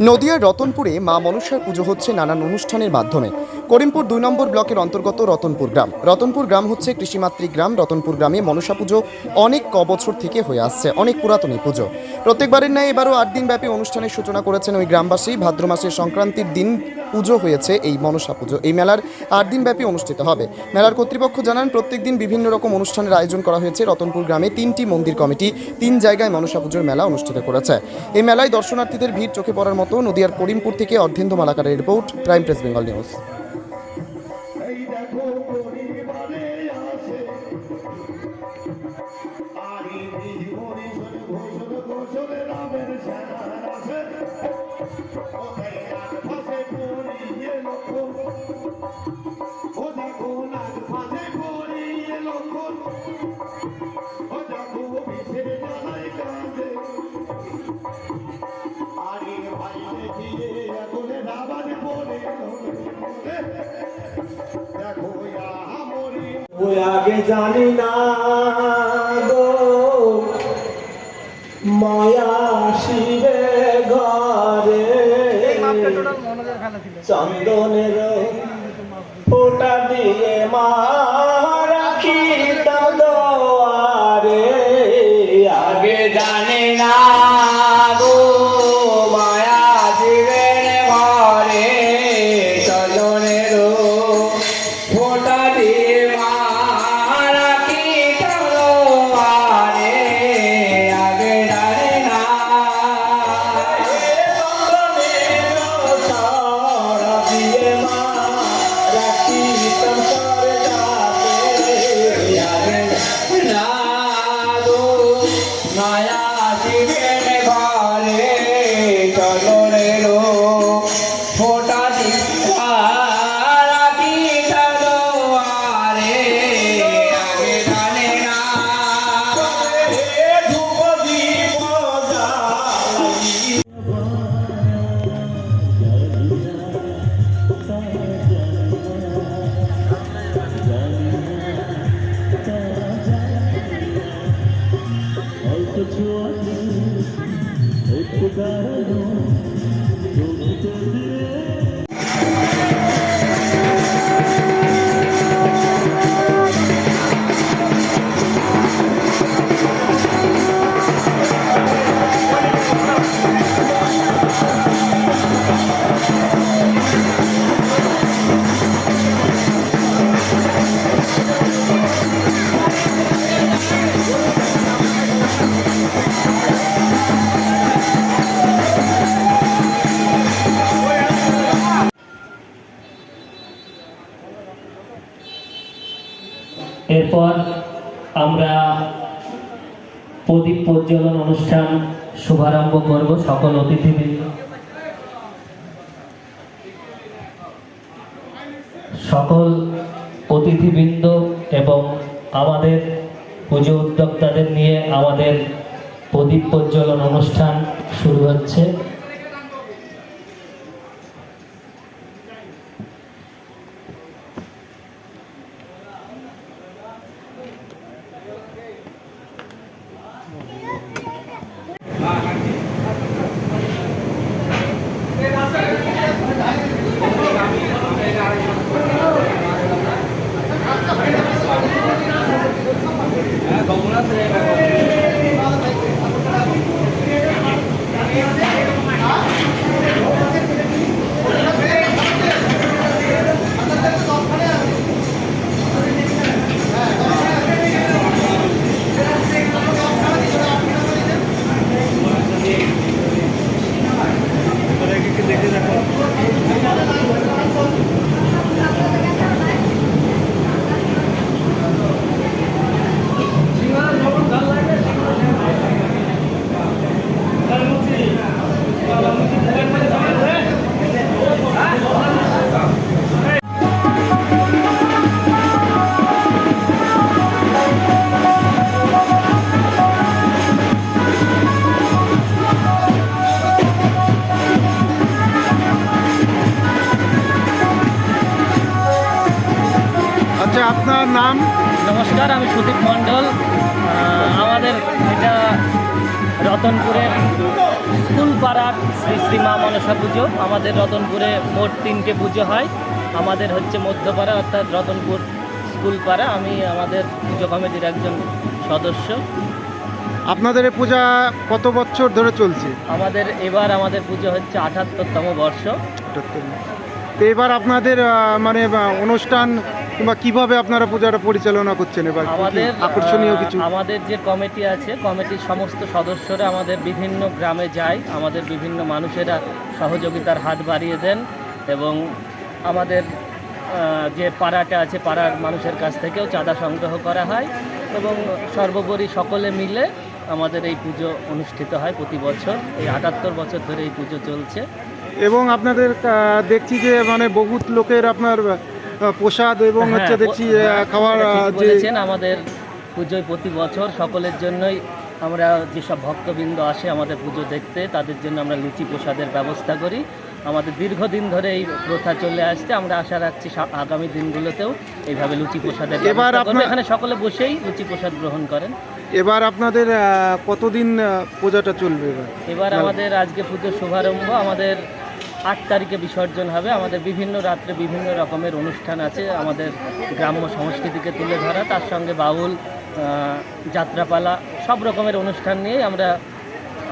নদিয়ার রতনপুরে মা মনসার পুজো হচ্ছে নানান অনুষ্ঠানের মাধ্যমে। করিমপুর দুই নম্বর ব্লকের অন্তর্গত রতনপুর গ্রাম। রতনপুর গ্রাম হচ্ছে কৃষিমাতৃক গ্রাম। রতনপুর গ্রামে মনসা পুজো অনেক ক বছর থেকে হয়ে আসছে, অনেক পুরাতন এই পুজো। প্রত্যেকবারের ন্যায় এবারও আট দিনব্যাপী অনুষ্ঠানের সূচনা করেছেন ওই গ্রামবাসী। ভাদ্র মাসের সংক্রান্তির দিন পুজো হয়েছে এই মনসা পুজো। এই মেলার আট দিনব্যাপী অনুষ্ঠিত হবে। মেলার কর্তৃপক্ষ জানান প্রত্যেক দিন বিভিন্ন রকম অনুষ্ঠানের আয়োজন করা হয়েছে। রতনপুর গ্রামে তিনটি মন্দির কমিটি তিন জায়গায় মনসা পুজোর মেলা অনুষ্ঠিত করেছে। এই মেলায় দর্শনার্থীদের ভিড় চোখে পড়ার মতো নদিয়ার করিমপুর থেকে Ardhendu মালাকারের report prime press Bengal news. ওই আগে জানি না গো মায়া শিবে ঘরে। চন্দনের 在 এরপর আমরা প্রদীপ প্রজ্বলন অনুষ্ঠান শুভারম্ভ করব সকল অতিথিবৃন্দ। সকল অতিথিবৃন্দ এবং আমাদের পুজো উদ্যোক্তাদের নিয়ে আমাদের প্রদীপ প্রজ্বলন অনুষ্ঠান শুরু হচ্ছে। নাম। নমস্কার আমি সুদীপ মণ্ডল। আমাদের এটা রতনপুরের স্কুল পাড়ার শ্রী শ্রী মা মনসা পুজো। আমাদের রতনপুরে মোট তিনটে পুজো হয়। আমাদের হচ্ছে মধ্যপাড়া অর্থাৎ রতনপুর স্কুল পাড়া আমি আমাদের পুজো কমিটির একজন সদস্য। আপনাদের এই পূজা কত বছর ধরে চলছে? আমাদের এবার আমাদের পুজো হচ্ছে আঠাত্তরতম বর্ষ। তো এবার আপনাদের মানে অনুষ্ঠান কিংবা কীভাবে আপনারা পূজাটা পরিচালনা করছেন এবার? আমাদের আকর্ষণীয় কিছু? আমাদের যে কমিটি আছে কমিটির সমস্ত সদস্যরা আমাদের বিভিন্ন গ্রামে যায় আমাদের বিভিন্ন মানুষেরা সহযোগিতার হাত বাড়িয়ে দেন এবং আমাদের যে পাড়াটা আছে পাড়ার মানুষের কাছ থেকেও চাঁদা সংগ্রহ করা হয় এবং সর্বোপরি সকলে মিলে আমাদের এই পুজো অনুষ্ঠিত হয় প্রতি বছর। এই আটাত্তর বছর ধরে এই পুজো চলছে। এবং আপনাদের দেখছি যে মানে বহুত লোকের আপনার প্রসাদ এবং হচ্ছে হ্যাঁ, দেখছি ব- খাওয়ার যে বলেছেন আমাদের পুজোয় প্রতি বছর সকলের জন্যই আমরা যেসব ভক্তবৃন্দ আসে আমাদের পুজো দেখতে তাদের জন্য আমরা লুচি প্রসাদের ব্যবস্থা করি। আমাদের দীর্ঘদিন ধরে এই প্রথা চলে আসছে আমরা আশা রাখছি আগামী দিনগুলোতেও এইভাবে লুচি প্রসাদের এবার এখানে সকলে বসেই লুচি প্রসাদ গ্রহণ করেন। এবার আপনাদের কতদিন পূজাটা চলবে এবার? এবার আমাদের আজকে পুজোর শুভারম্ভ আমাদের আট তারিখে বিসর্জন হবে। আমাদের বিভিন্ন রাত্রে বিভিন্ন রকমের অনুষ্ঠান আছে। আমাদের গ্রাম্য সংস্কৃতিকে তুলে ধরা। তার সঙ্গে বাউল যাত্রাপালা, সব রকমের অনুষ্ঠান নিয়ে আমরা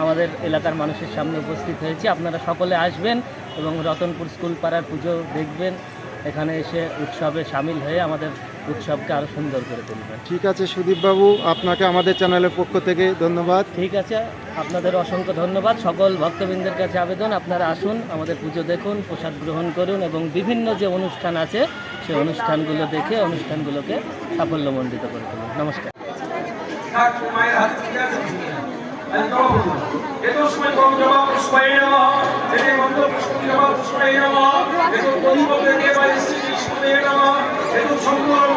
আমাদের এলাকার মানুষের সামনে উপস্থিত হয়েছি। আপনারা সকলে আসবেন এবং রতনপুর স্কুল পাড়ার পুজো দেখবেন। এখানে এসে উৎসবে সামিল হয়ে আমাদের উৎসবকে আরও সুন্দর করে তুলবেন ঠিক আছে সুদীপবাবু আপনাকে আমাদের চ্যানেলের পক্ষ থেকে ধন্যবাদ। ঠিক আছে আপনাদের অসংখ্য ধন্যবাদ। সকল ভক্তবৃন্দের কাছে আবেদন আপনারা আসুন আমাদের পুজো দেখুন প্রসাদ গ্রহণ করুন এবং বিভিন্ন যে অনুষ্ঠান আছে সেই অনুষ্ঠানগুলো দেখে অনুষ্ঠানগুলোকে সাফল্যমণ্ডিত করে তুলুন। নমস্কার। পুষ্পায় নমঃ পুষ্পায় নমঃ। এবং সম্পূর্ণ